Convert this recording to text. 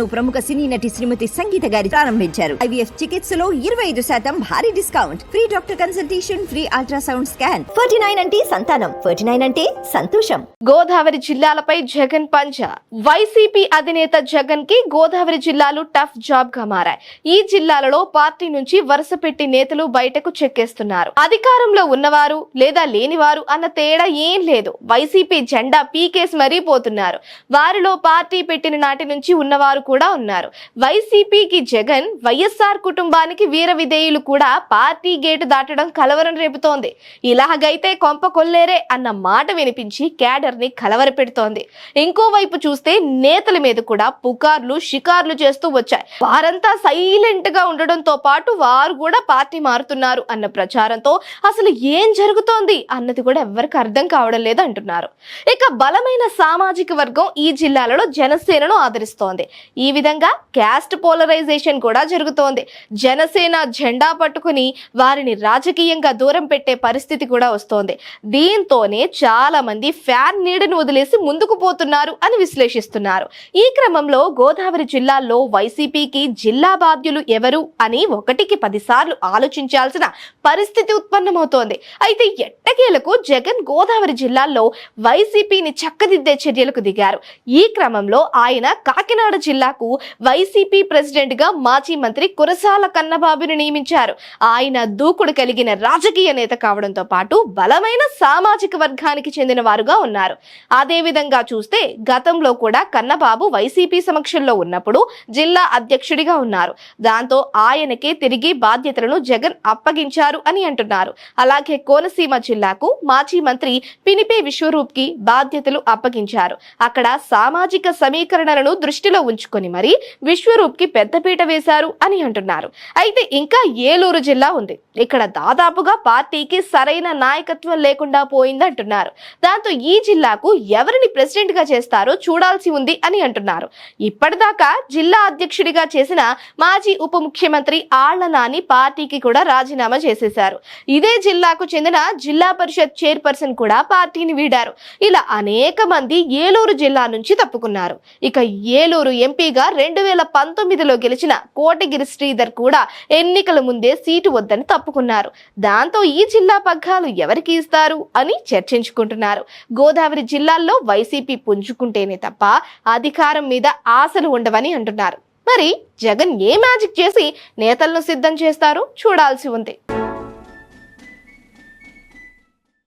ప్రముఖ సినీ నటి శ్రీమతి సంగీత గారి ప్రారంభించారు. ఐవీఎఫ్ చికిత్సలో ఇరవై ఐదు శాతం భారీ discount. Free doctor consultation free ultrasound scan. Forty nine అంటే సంతానం. ఫోర్టీ నైన్ అంటే సంతోషం. గోదావరి జిల్లాలపై జగన్ పంచ వైసీపీ అధినేత జగన్కి గోదావరి జిల్లాలు టఫ్ జాబ్గా మారాయి. ఈ జిల్లాలలో పార్టీ నుంచి వరుస పెట్టి నేతలు బయటకు చెక్కేస్తున్నారు. అధికారంలో ఉన్నవారు లేదా లేనివారు అన్న తేడా ఏం లేదు. వైసీపీ జెండా పీకేసి మరీ పోతున్నారు. వారిలో పార్టీ పెట్టిన నాటి నుంచి ఉన్నవారు కూడా ఉన్నారు. వైసీపీకి జగన్ వైఎస్ఆర్ కుటుంబానికి వీర విధేయులు కూడా పార్టీ గేటు దాటడం కలవరం రేపుతోంది. ఇలాగైతే కొంప కొల్లేరే అన్న మాట వినిపించి క్యాడర్ని కలవర పెడుతోంది. ఇంకోవైపు చూస్తే నేతల మీద కూడా పుకార్లు షికార్లు చేస్తూ వచ్చాయి. వారంతా సైలెంట్గా ఉండడంతో పాటు వారు కూడా పార్టీ మారుతున్నారు అన్న ప్రచారంతో అసలు ఏం జరుగుతోంది అన్నది కూడా ఎవరికి అర్థం కావడం లేదు అంటున్నారు. ఇక బలమైన సామాజిక వర్గం ఈ జిల్లాలలో జనసేనను ఆదరిస్తోంది. ఈ విధంగా క్యాస్ట్ పోలరైజేషన్ కూడా జరుగుతోంది. జనసేన జెండా పట్టుకుని వారిని రాజకీయంగా దూరం పెట్టే పరిస్థితి కూడా వస్తోంది. దీంతోనే చాలా మంది ఫ్యాన్ నీడను వదిలేసి ముందుకు పోతున్నారు అని విశ్లేషిస్తున్నారు. ఈ క్రమంలో గోదావరి జిల్లాల్లో వైసీపీకి జిల్లా బాధ్యులు ఎవరు అని ఒకటికి పదిసార్లు ఆలోచించాల్సిన పరిస్థితి ఉత్పన్నమవుతోంది. అయితే ఎట్టకేలకు జగన్ గోదావరి జిల్లాల్లో వైసీపీని చక్కదిద్దే చర్యలకు దిగారు. ఈ క్రమంలో ఆయన కాకినాడ జిల్లా జిల్లాకు వైసీపీ ప్రెసిడెంట్గా మాజీ మంత్రి కురసాల కన్నబాబుని నియమించారు. ఆయన దూకుడు కలిగిన రాజకీయ నేత కావడంతో పాటు బలమైన సామాజిక వర్గానికి చెందిన వారుగా ఉన్నారు. అదే విధంగా చూస్తే గతంలో కూడా కన్నబాబు వైసీపీ సమక్షంలో ఉన్నప్పుడు జిల్లా అధ్యక్షుడిగా ఉన్నారు. దాంతో ఆయనకే తిరిగి బాధ్యతలను జగన్ అప్పగించారు అని అంటున్నారు. అలాగే కోనసీమ జిల్లాకు మాజీ మంత్రి పినిపే విశ్వరూప్కి బాధ్యతలు అప్పగించారు. అక్కడ సామాజిక సమీకరణలను దృష్టిలో ఉంచుకొని మరి విశ్వరూప్కి పెద్దపీట వేశారు అని అంటున్నారు. అయితే ఇంకా ఏలూరు జిల్లా ఉంది. ఇక్కడ దాదాపుగా పార్టీకి సరైన నాయకత్వం లేకుండా పోయిందంటున్నారు. దాంతో ఈ జిల్లాకు ఎవరిని ప్రెసిడెంట్గా చేస్తారో చూడాల్సి ఉంది అని అంటున్నారు. ఇప్పటిదాకా జిల్లా అధ్యక్షుడిగా చేసిన మాజీ ఉప ముఖ్యమంత్రి ఆళ్ళ నాని పార్టీకి కూడా రాజీనామా చేసేశారు. ఇదే జిల్లాకు చెందిన జిల్లా పరిషత్ చైర్పర్సన్ కూడా పార్టీని వీడారు. ఇలా అనేక మంది ఏలూరు జిల్లా నుంచి తప్పుకున్నారు. ఇక ఏలూరు ఎంపీ ఎంపీగా రెండు వేల పంతొమ్మిదిలో గెలిచిన కోటగిరి శ్రీధర్ కూడా ఎన్నికల ముందే సీటు వద్దని తప్పుకున్నారు. దాంతో ఈ జిల్లా పగ్గాలు ఎవరికి ఇస్తారు అని చర్చించుకుంటున్నారు. గోదావరి జిల్లాల్లో వైసీపీ పుంజుకుంటేనే తప్ప అధికారం మీద ఆశలు ఉండవని అంటున్నారు. మరి జగన్ ఏ మ్యాజిక్ చేసి నేతలను సిద్ధం చేస్తారు? చూడాల్సి ఉంది.